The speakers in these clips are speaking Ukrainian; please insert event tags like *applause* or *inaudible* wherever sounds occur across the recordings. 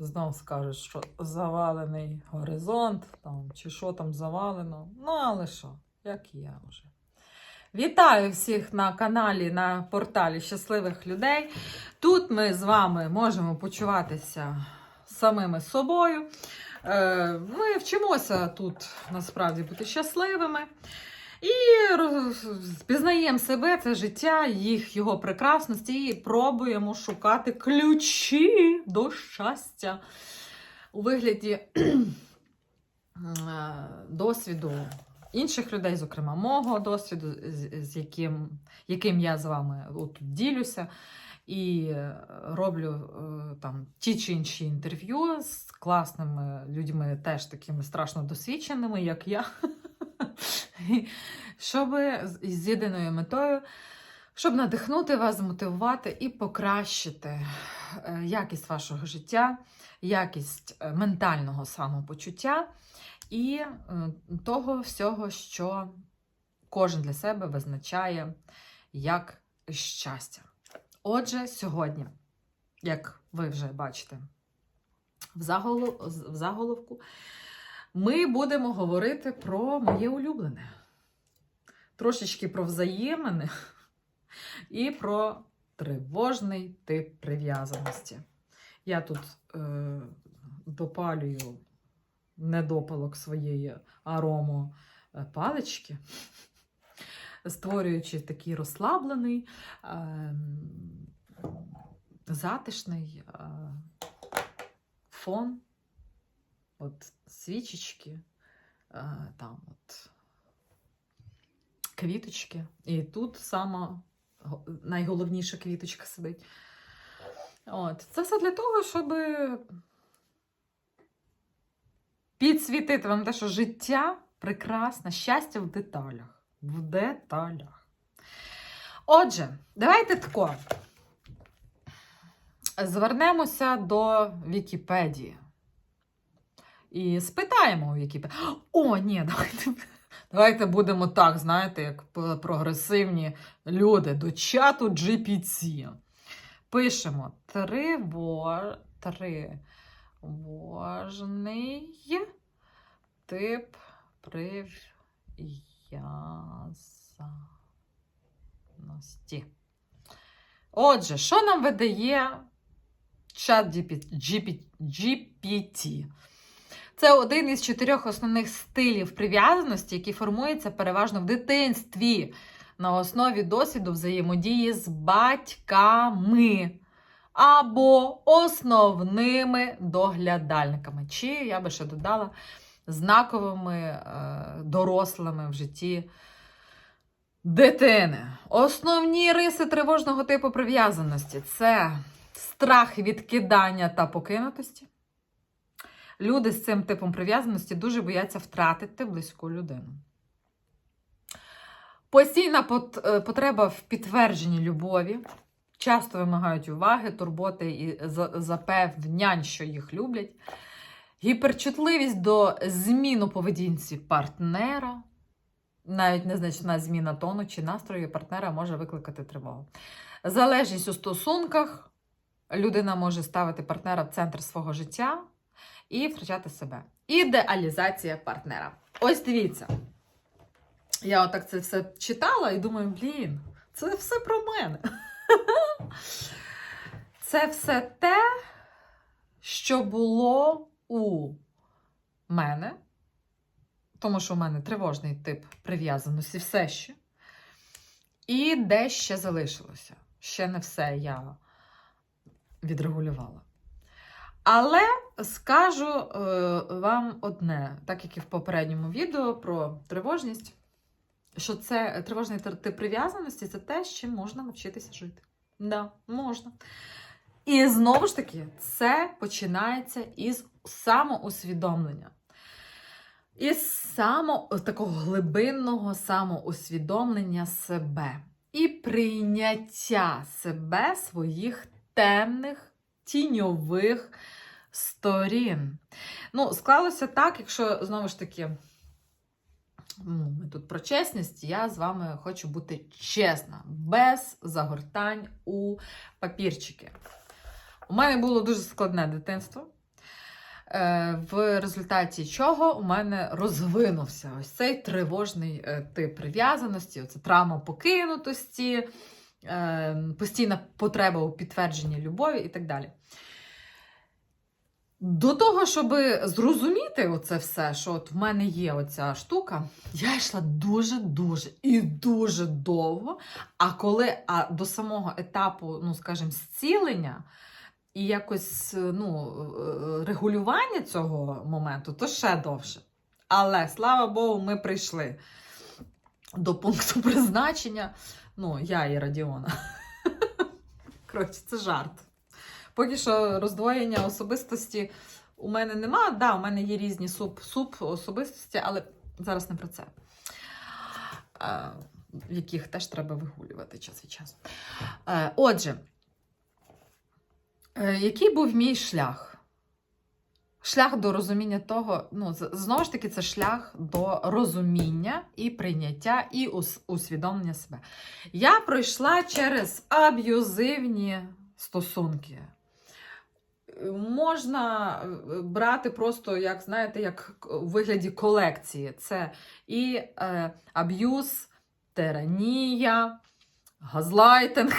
знов скажуть, що завалений горизонт, там, чи що там завалено. Ну, але що, як є вже. Вітаю всіх на каналі, на порталі Щасливих людей. Тут ми з вами можемо почуватися самими собою. Е, Ми вчимося тут насправді бути щасливими. І роз- пізнаємо себе, це життя, їх, його прекрасності, і пробуємо шукати ключі до щастя у вигляді *clears throat* е, досвіду інших людей, зокрема мого досвіду, з, яким, яким я з вами от ділюся. І е, роблю е, там ті чи інші інтерв'ю з класними людьми, теж такими страшно досвідченими, як я. *laughs* щоб з єдиною метою, щоб надихнути вас, змотивувати і покращити е, якість вашого життя, якість е, ментального самопочуття і е, того всього, що кожен для себе визначає як щастя. Отже, сьогодні, як ви вже бачите, в заголовку ми будемо говорити про моє улюблене. Трошечки про взаємини і про тривожний тип прив'язаності. Я тут е, допалюю недопалок своєї арому е, палички, створюючи такий розслаблений, е, затишний е, фон от свічечки, е, там от квіточки. І тут сама найголовніша квіточка сидить. От. Це все для того, щоб підсвітити вам те, що життя прекрасне, щастя в деталях. В деталях. Отже, давайте тако. Звернемося до Вікіпедії. І спитаємо у Вікіпедії. О, ні, *laughs* давайте, давайте будемо так, знаєте, як прогресивні люди до чату GPT. Пишемо триво, тривожний тип прив'язаності. Отже, що нам видає чат GPT? Це один із чотирьох основних стилів прив'язаності, який формується переважно в дитинстві на основі досвіду взаємодії з батьками або основними доглядальниками. Чи я би ще додала знаковими е, дорослими в житті дитини. Основні риси тривожного типу прив'язаності це страх відкидання та покинутості. Люди з цим типом прив'язаності дуже бояться втратити близьку людину. Постійна е, потреба в підтвердженні любові. Часто вимагають уваги, турботи і запевнянь, що їх люблять. Гіперчутливість до змін у поведінці партнера. Навіть незначна зміна тону чи настрою партнера може викликати тривогу. Залежність у стосунках. Людина може ставити партнера в центр свого життя і втрачати себе. Ідеалізація партнера. Ось дивіться. Я отак це все читала і думаю, блін, це все про мене. *laughs* Це все те, що було у мене, тому що у мене тривожний тип прив'язаності все ще. І де ще залишилося. Ще не все я відрегулювала. Але скажу е, вам одне, так як і в попередньому відео про тривожність, що це тривожний тип прив'язаності це те, з чим можна навчитися жити. Да, можна. І знову ж таки, це починається із самоусвідомлення. Із само, такого глибинного самоусвідомлення себе і прийняття себе своїх темних, тіньових сторін. Ну, склалося так, якщо знову ж таки. ну, Ми тут про чесність, я з вами хочу бути чесна, без загортань у папірчики. У мене було дуже складне дитинство. е, в результаті чого у мене розвинувся ось цей тривожний е, тип прив'язаності, оце травма покинутості, постійна потреба у підтвердженні любові і так далі. До того, щоб зрозуміти оце все, що от в мене є оця штука, я йшла дуже-дуже і дуже довго. А коли а до самого етапу, ну скажімо, зцілення і якось ну, е, регулювання цього моменту, то ще довше. Але слава Богу, ми прийшли до пункту *laughs* призначення. Ну, я і Радіона. *laughs* Коротше, це жарт. Поки що роздвоєння особистості у мене нема. Да, у мене є різні суп, суп особистості, але зараз не про це. Е, яких теж треба вигулювати час від часу. Е, отже, е, який був мій шлях? Шлях до розуміння того, ну, знову ж таки, це шлях до розуміння і прийняття, і усвідомлення себе. Я пройшла через аб'юзивні стосунки. Можна е, брати просто, як знаєте, як у вигляді колекції. Це і е, аб'юз, тиранія, газлайтинг,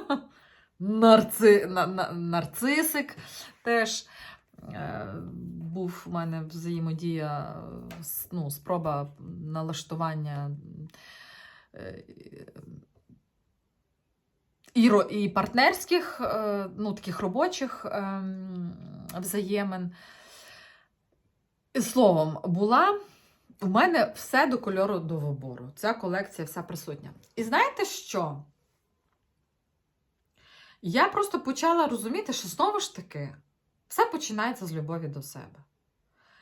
*laughs* нарци, на, на, нарцисик теж. Е, Був у мене взаємодія, е, ну, спроба налаштування е, і, і партнерських, ну, таких робочих ем, взаємин. Словом, була у мене все до кольору до вибору. Ця колекція вся присутня. І знаєте що? Я просто почала розуміти, що знову ж таки все починається з любові до себе.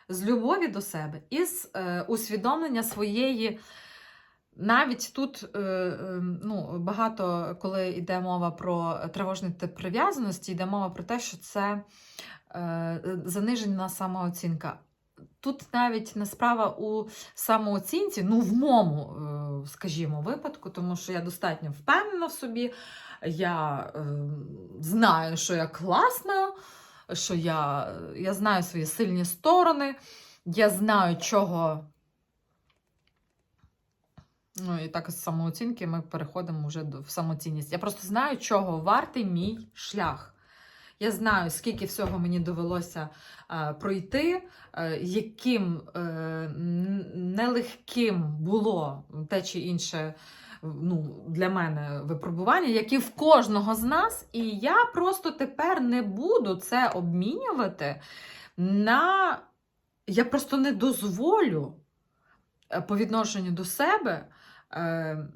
З любові до себе і з е, усвідомлення своєї. Навіть тут е, е, ну, багато, коли йде мова про тривожний тип прив'язаності, йде мова про те, що це е, занижена самооцінка. Тут навіть не справа у самооцінці, ну, в моєму, скажімо, випадку, тому що я достатньо впевнена в собі, я е, знаю, що я класна, що я, я знаю свої сильні сторони, я знаю, чого. Ну, і так з самооцінки ми переходимо вже в самоцінність. Я просто знаю, чого вартий мій шлях. Я знаю, скільки всього мені довелося е, пройти, е, яким е, нелегким було те чи інше ну, для мене випробування, як і в кожного з нас. І я просто тепер не буду це обмінювати на. Я просто не дозволю е, по відношенню до себе е,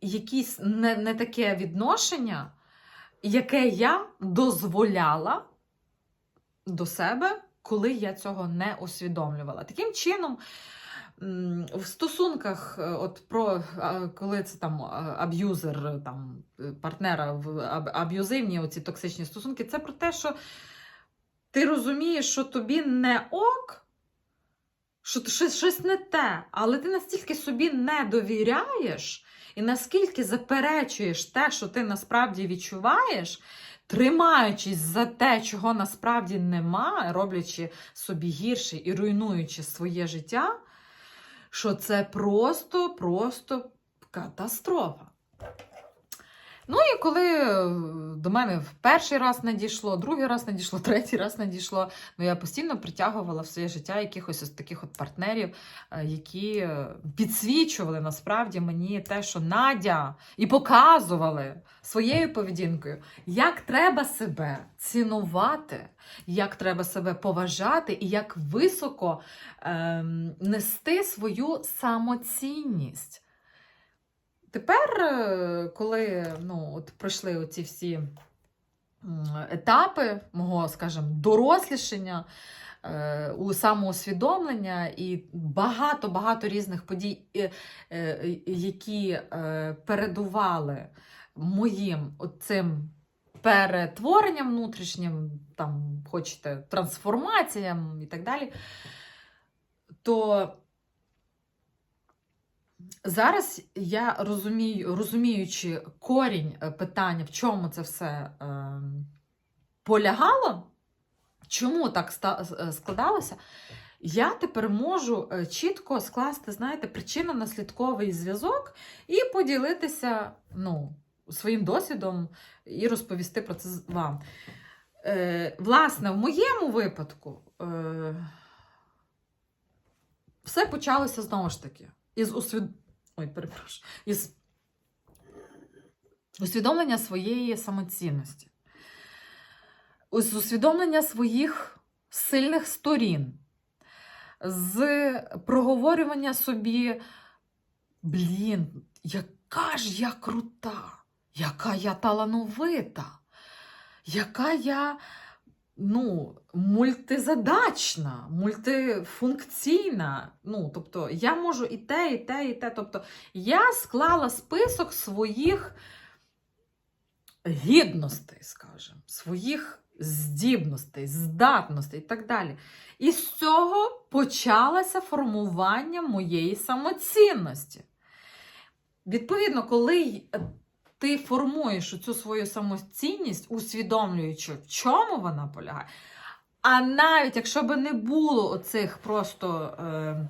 якісь не, не таке відношення, яке я дозволяла до себе, коли я цього не усвідомлювала. Таким чином, в стосунках, е, от про е, коли це там е, аб'юзер, там партнера в аб'юзивні оці токсичні стосунки, це про те, що ти розумієш, що тобі не ок, що щось, щось не те, але ти настільки собі не довіряєш, і наскільки заперечуєш те, що ти насправді відчуваєш, тримаючись за те, чого насправді нема, роблячи собі гірше і руйнуючи своє життя, що це просто, просто катастрофа. Ну і коли е, до мене в перший раз надійшло, другий раз надійшло, *laughs* третій раз надійшло, ну я постійно притягувала в своє життя якихось ось таких от партнерів, е, які е, підсвічували насправді мені те, що Надя, і показували своєю поведінкою, як треба себе цінувати, як треба себе поважати і як високо ем, нести свою самоцінність. Тепер, е, коли ну, от пройшли оці всі етапи мого, скажімо, дорослішання, е, у самоусвідомлення і багато-багато різних подій, е, які передували моїм цим перетворенням внутрішнім, там, хочете, трансформаціям і так далі, то Зараз я розумію, розуміючи корінь е, питання, в чому це все е, полягало, чому так е, складалося? Я тепер можу е, чітко скласти, знаєте, причинно-наслідковий зв'язок і поділитися ну, своїм досвідом і розповісти про це вам. Е, власне, в моєму випадку е, все почалося знову ж таки із усвід... Ой, перепрошую, із усвідомлення своєї самоцінності, з усвідомлення своїх сильних сторін, з проговорювання собі, блін, яка ж я крута, яка я талановита, яка я ну, мультизадачна, мультифункційна. Ну, тобто, я можу і те, і те, і те. Тобто, я склала список своїх гідностей, скажімо, своїх здібностей, здатностей і так далі. І з цього почалося формування моєї самоцінності. Відповідно, коли ти формуєш цю свою самоцінність, усвідомлюючи, в чому вона полягає. А навіть якщо би не було оцих просто е, е,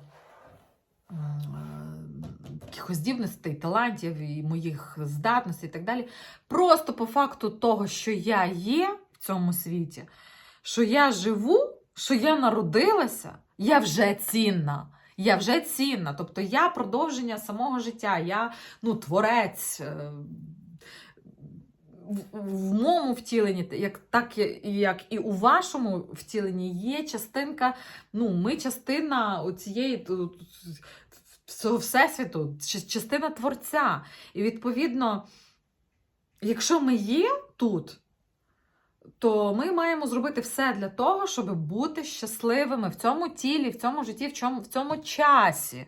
якихось здібностей, талантів і моїх здатностей і так далі, просто по факту того, що я є в цьому світі, що я живу, що я народилася, я вже цінна. Я вже цінна. Тобто я продовження самого життя, я ну, творець. В, моєму втіленні, як, так як і у вашому втіленні, є частинка, ну, ми частина цієї всесвіту, частина творця. І відповідно, якщо ми є тут, то ми маємо зробити все для того, щоб бути щасливими в цьому тілі, в цьому житті, в цьому, в цьому часі.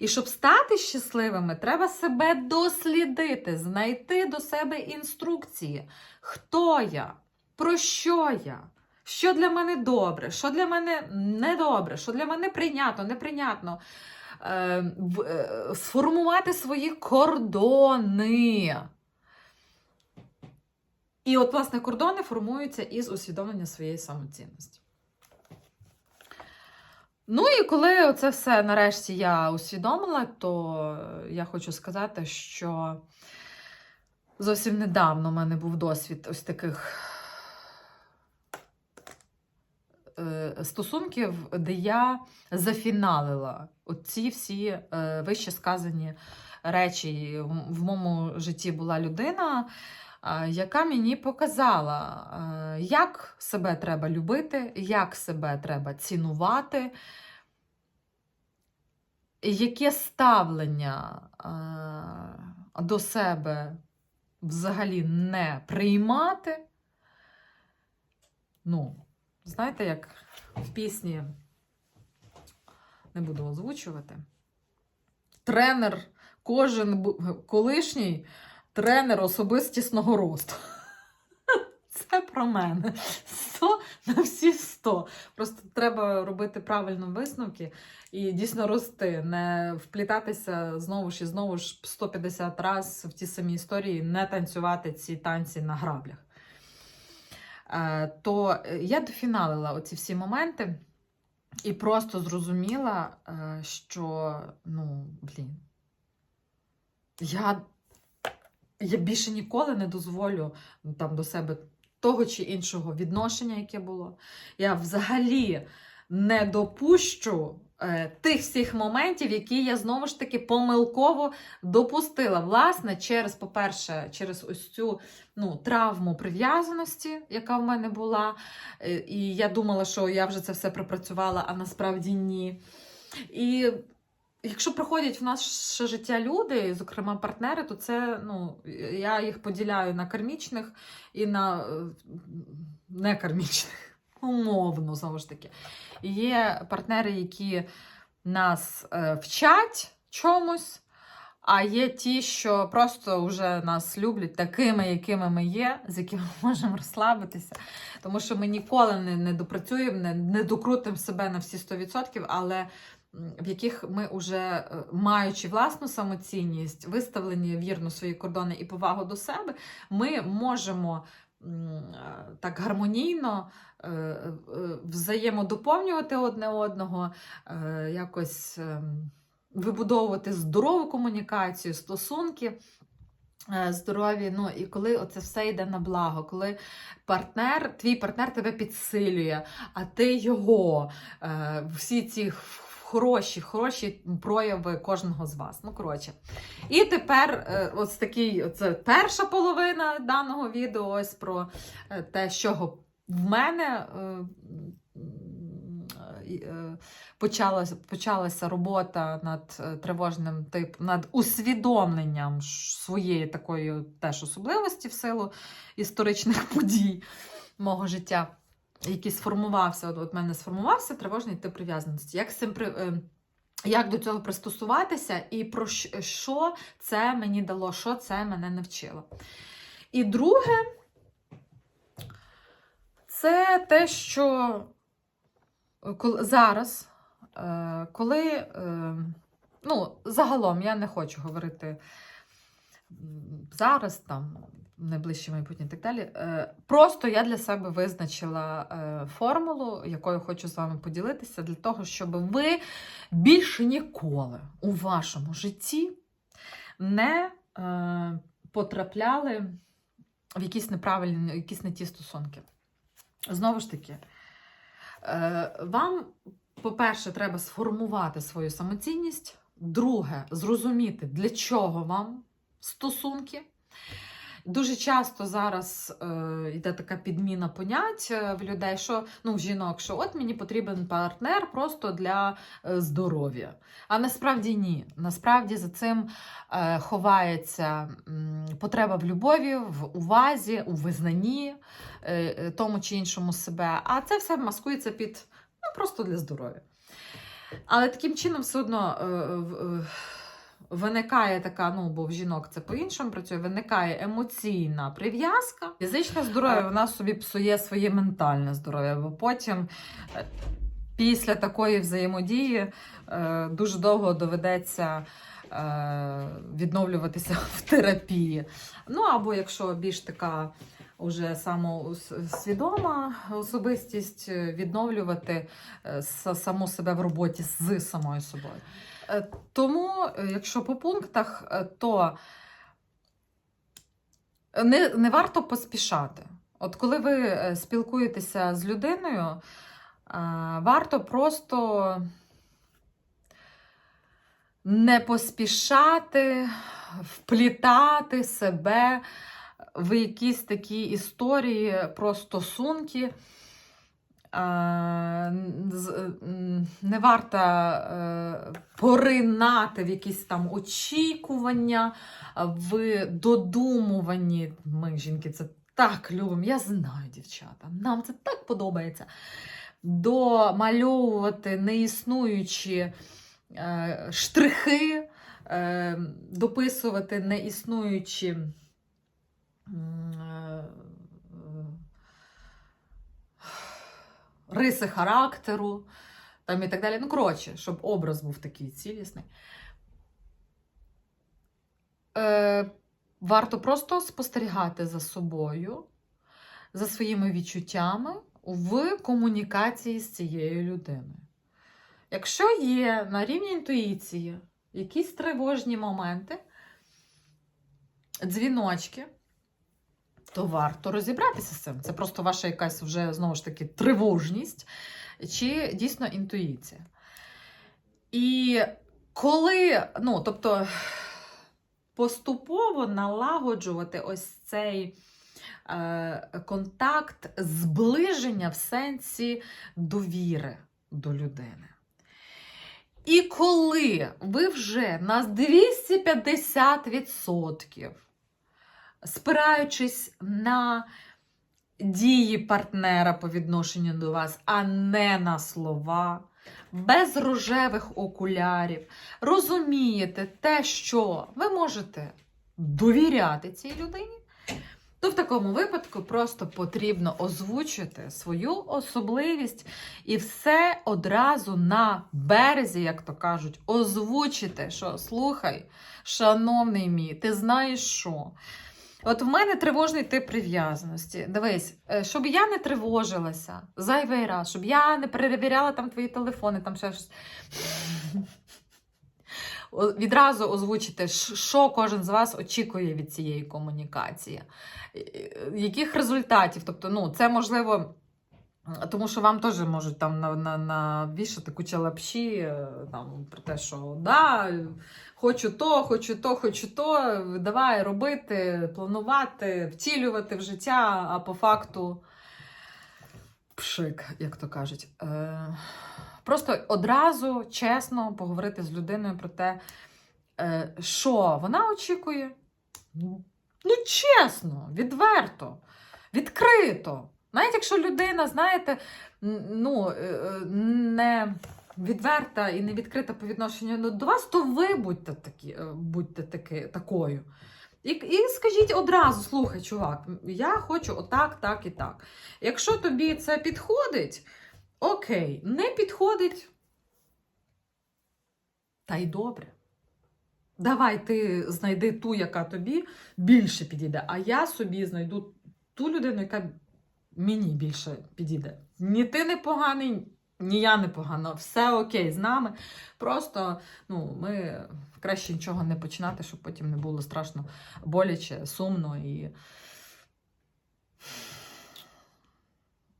І щоб стати щасливими, треба себе дослідити, знайти до себе інструкції. Хто я? Про що я? Що для мене добре, що для мене недобре, що для мене прийнято, неприйнятно. Е, е, сформувати свої кордони. І от, власне, кордони формуються із усвідомлення своєї самоцінності. Ну і коли це все нарешті я усвідомила, то я хочу сказати, що зовсім недавно в мене був досвід ось таких е, стосунків, де я зафіналила оці всі е, вище сказані речі. В- моєму житті була людина, е, яка мені показала, як себе треба любити, як себе треба цінувати, яке ставлення до себе взагалі не приймати. Ну, знаєте, як в пісні не буду озвучувати. Тренер, кожен колишній тренер особистісного росту. *laughs* Це про мене. 100 на всі 100. Просто треба робити правильно висновки і дійсно рости, не вплітатися знову ж і знову ж 150 разів в ті самі історії, не танцювати ці танці на граблях. Е, То я дофіналила оці всі моменти і просто зрозуміла, е, що, ну, блін, я, я більше ніколи не дозволю там до себе того чи іншого відношення, яке було. Я взагалі не допущу е, тих всіх моментів, які я знову ж таки помилково допустила. Власне, через, по-перше, через ось цю ну, травму прив'язаності, яка в мене була. Е, І я думала, що я вже це все пропрацювала, а насправді ні. І якщо приходять в наше життя люди, зокрема партнери, то це ну, я їх поділяю на кармічних і на е, некармічних, *laughs* умовно, знову ж таки. Є партнери, які нас е, вчать чомусь, а є ті, що просто вже нас люблять такими, якими ми є, з якими ми можемо розслабитися. Тому що ми ніколи не, не допрацюємо, не, не докрутимо себе на всі 100%, але в яких ми вже е, маючи власну самоцінність, виставлені вірно свої кордони і повагу до себе, ми можемо е, так гармонійно е, взаємодоповнювати одне одного, якось е, вибудовувати здорову комунікацію, стосунки. Здорові, ну і коли оце все йде на благо, коли партнер, твій партнер тебе підсилює, а ти його, всі ці хороші, хороші прояви кожного з вас. Ну, коротше. І тепер е, ось такий, це перша половина даного відео, ось про е, те, чого в мене е, почалася, почалася робота над тривожним тип, над усвідомленням своєї такої теж особливості в силу історичних *laughs* подій мого життя, який сформувався. От, от мене сформувався тривожний тип прив'язаності. Як цим е, як до цього пристосуватися, і про що це мені дало, що це мене навчило. І друге, це те, що е, зараз, е, коли, ну, загалом я не хочу говорити зараз, там, найближче майбутнє і так далі. Е, Просто я для себе визначила е, формулу, якою хочу з вами поділитися, для того, щоб ви більше ніколи у вашому житті не е, потрапляли в якісь неправильні, якісь не ті стосунки. Знову ж таки, вам, по-перше, треба сформувати свою самоцінність. Друге, зрозуміти, для чого вам стосунки. Дуже часто зараз е, йде така підміна понять е, в людей, що ну, в жінок, що от мені потрібен партнер просто для е, здоров'я. А насправді ні. Насправді за цим е, ховається потреба в любові, в увазі, у визнанні е, е, тому чи іншому себе. А це все маскується під ну, просто для здоров'я. Але таким чином все одно. Е, е, Виникає така, ну бо в жінок це по-іншому працює, виникає емоційна прив'язка. Фізичне здоров'я вона собі псує своє ментальне здоров'я, бо потім е, після такої взаємодії е, дуже довго доведеться е, відновлюватися *laughs* в терапії. Ну або якщо більш така уже самосвідома особистість, е, відновлювати е, саму себе в роботі з самою собою. Е, Тому, якщо по пунктах, то не, не варто поспішати. От коли ви спілкуєтеся з людиною, варто просто не поспішати, вплітати себе в якісь такі історії про стосунки. Е, м, Не варто е, поринати в якісь там очікування, в додумуванні. Ми, жінки, це так любимо. Я знаю, дівчата. Нам це так подобається. Домальовувати неіснуючі е, штрихи, е, дописувати неіснуючі. М, е, риси характеру там і так далі. Ну, коротше, щоб образ був такий цілісний. Е, варто просто спостерігати за собою, за своїми відчуттями в комунікації з цією людиною. Якщо є на рівні інтуїції якісь тривожні моменти, дзвіночки, то варто розібратися з цим. Це просто ваша якась вже знову ж таки тривожність чи дійсно інтуїція. І коли, ну, тобто, поступово налагоджувати ось цей е, контакт, зближення в сенсі довіри до людини. І коли ви вже на 250%, спираючись на дії партнера по відношенню до вас, а не на слова, без рожевих окулярів, розумієте те, що ви можете довіряти цій людині, то в такому випадку просто потрібно озвучити свою особливість і все одразу на березі, як то кажуть, озвучити, що слухай, шановний мій, ти знаєш що? От в мене тривожний тип прив'язаності. Дивись, е, щоб я не тривожилася зайвий раз, щоб я не перевіряла там твої телефони, там ще щось. Відразу озвучити, що кожен з вас очікує від цієї комунікації, яких результатів. Тобто, ну, це можливо. Тому що вам теж можуть там на, на, навішати куча лапші е, там, про те, що да, хочу то, хочу то, хочу то, давай робити, планувати, втілювати в життя, а по факту пшик, як то кажуть. Е, просто одразу чесно поговорити з людиною про те, е, що вона очікує. Ну, ну, чесно, відверто, відкрито. Навіть якщо людина, знаєте, ну, е, не відверта і не відкрита по відношенню ну, до вас, то ви будьте, такі, е, будьте таки, такою. І, і скажіть одразу: слухай, чувак, я хочу отак, так і так. Якщо тобі це підходить, окей, не підходить, та й добре. Давай ти знайди ту, яка тобі більше підійде, а я собі знайду ту людину, яка мені більше підійде. Ні ти не поганий, ні я не погана. Все окей з нами. Просто ну, ми краще нічого не починати, щоб потім не було страшно боляче, сумно і.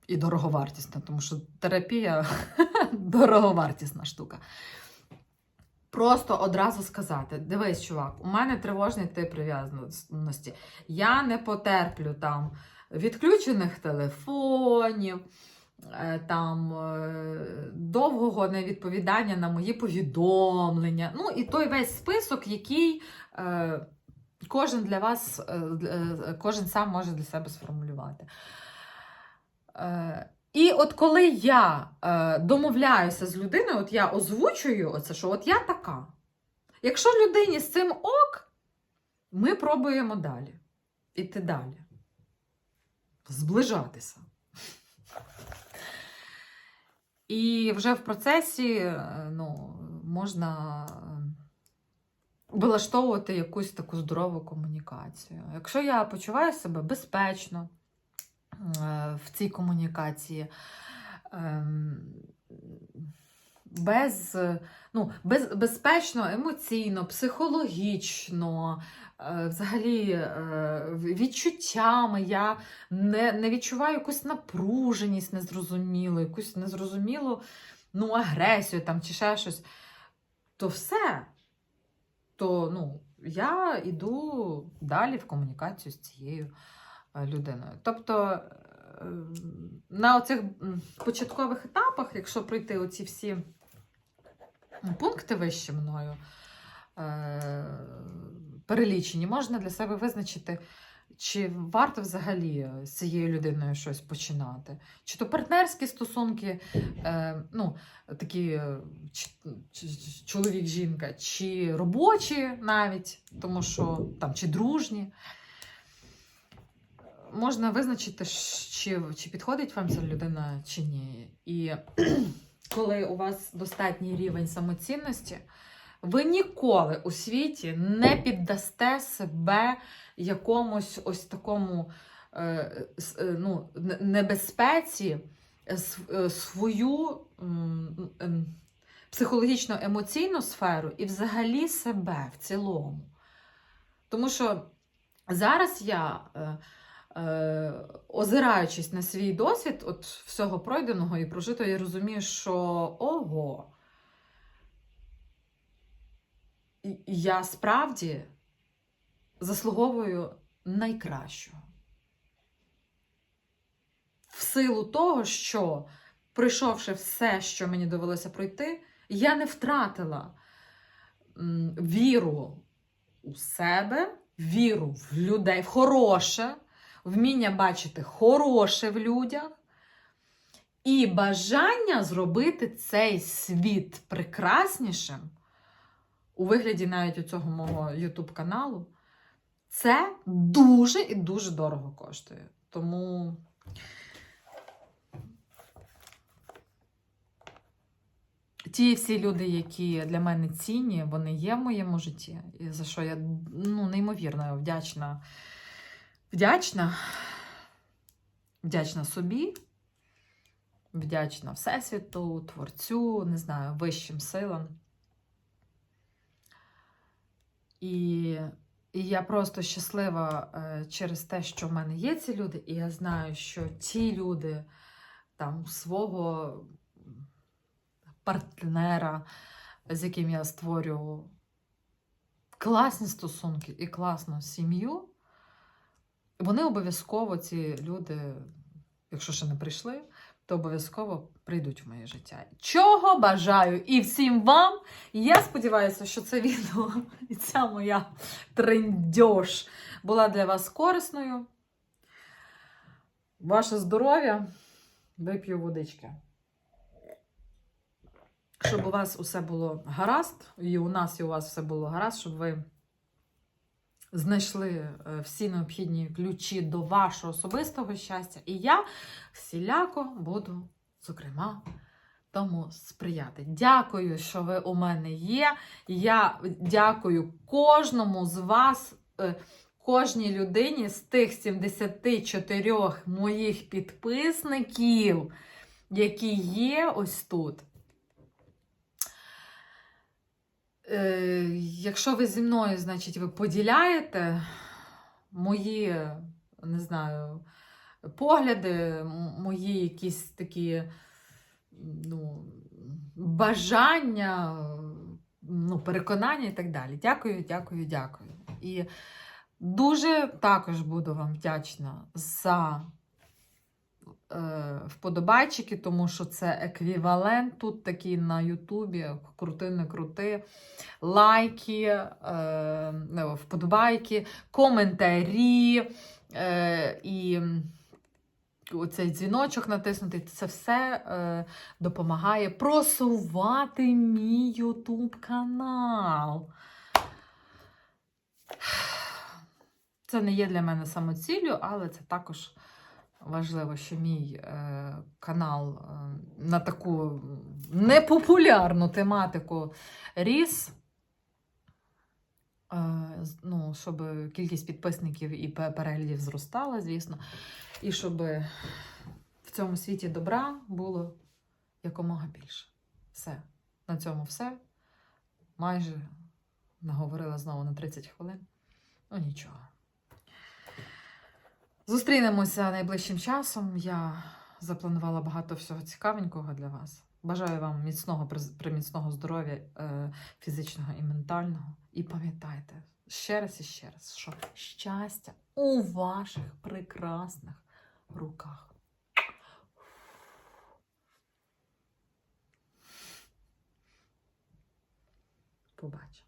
І дороговартісна, тому що терапія *laughs* дороговартісна штука. Просто одразу сказати: дивись, чувак, у мене тривожний тип прив'язаності. Я не потерплю там відключених телефонів, е, там е, довгого невідповідання на мої повідомлення. Ну і той весь список, який е, кожен для вас, кожен сам може для себе сформулювати. І от коли я домовляюся з людиною, от я озвучую оце, що от я така. Якщо людині з цим ок, ми пробуємо далі. Іти далі. Зближатися. І вже в процесі е, ну, можна е, вилаштовувати якусь таку здорову комунікацію. Якщо я почуваю себе безпечно е, в цій комунікації, ем, без, ну, без, безпечно, емоційно, психологічно, взагалі е, відчуттями. Я не, не відчуваю якусь напруженість незрозумілу, якусь незрозумілу ну, агресію там, чи ще щось, то все. То ну, я йду далі в комунікацію з цією е, людиною. Тобто е, на оцих початкових етапах, якщо пройти оці всі пункти вище мною е, перелічені, можна для себе визначити, чи варто взагалі з цією людиною щось починати. Чи то партнерські стосунки, е, ну, такі е, чоловік-жінка, чи робочі навіть, тому що там чи дружні. Можна визначити, чи, чи підходить вам ця людина, чи ні. І коли у вас достатній рівень самоцінності, ви ніколи у світі не піддасте себе якомусь ось такому е, е, ну, небезпеці е, св- свою ем, психологічно-емоційну сферу і взагалі себе в цілому. Тому що зараз я. Озираючись на свій досвід от всього пройденого і прожитого, я розумію, що ого, і- і я справді заслуговую найкращого. В силу того, що, пройшовши все, що мені довелося пройти, я не втратила віру у себе, віру в людей, в хороше, вміння бачити хороше в людях і бажання зробити цей світ прекраснішим у вигляді навіть у цього мого YouTube каналу. Це дуже і дуже дорого коштує. Тому ті всі люди, які для мене цінні, вони є в моєму житті, і за що я ну, неймовірно вдячна Вдячна. Вдячна собі, вдячна Всесвіту, Творцю, не знаю, вищим силам. І, і я просто щаслива е, через те, що в мене є ці люди, і я знаю, що ті люди там свого партнера, з яким я створю класні стосунки і класну сім'ю, вони обов'язково, ці люди, якщо ще не прийшли, то обов'язково прийдуть в моє життя. Чого бажаю і всім вам. Я сподіваюся, що це відео і ця моя трендьош була для вас корисною. Ваше здоров'я, вип'ю водички. Щоб у вас усе було гаразд, і у нас, і у вас все було гаразд, щоб ви знайшли е, всі необхідні ключі до вашого особистого щастя. І я всіляко буду, зокрема, тому сприяти. Дякую, що ви у мене є. Я дякую кожному з вас, е, кожній людині з тих 74 моїх підписників, які є ось тут. Е, якщо ви зі мною, значить, ви поділяєте мої, не знаю, погляди, мої якісь такі ну, бажання, ну, переконання і так далі. Дякую, дякую, дякую. І дуже також буду вам вдячна за вподобайчики, тому що це еквівалент тут такий на Ютубі, крути, не крути, лайки, е, вподобайки, коментарі е, і оцей дзвіночок натиснути. Це все е, допомагає просувати мій Ютуб канал. Це не є для мене самоціллю, але це також важливо, що мій е, канал е, на таку непопулярну тематику ріс. Е, ну, щоб кількість підписників і переглядів зростала, звісно. І щоб в цьому світі добра було якомога більше. Все. На цьому все. Майже наговорила знову на 30 хвилин. Ну нічого. Зустрінемося найближчим часом. Я запланувала багато всього цікавенького для вас. Бажаю вам міцного приміцного здоров'я е, фізичного і ментального. І пам'ятайте ще раз і ще раз, що щастя у ваших прекрасних руках. Побачимось.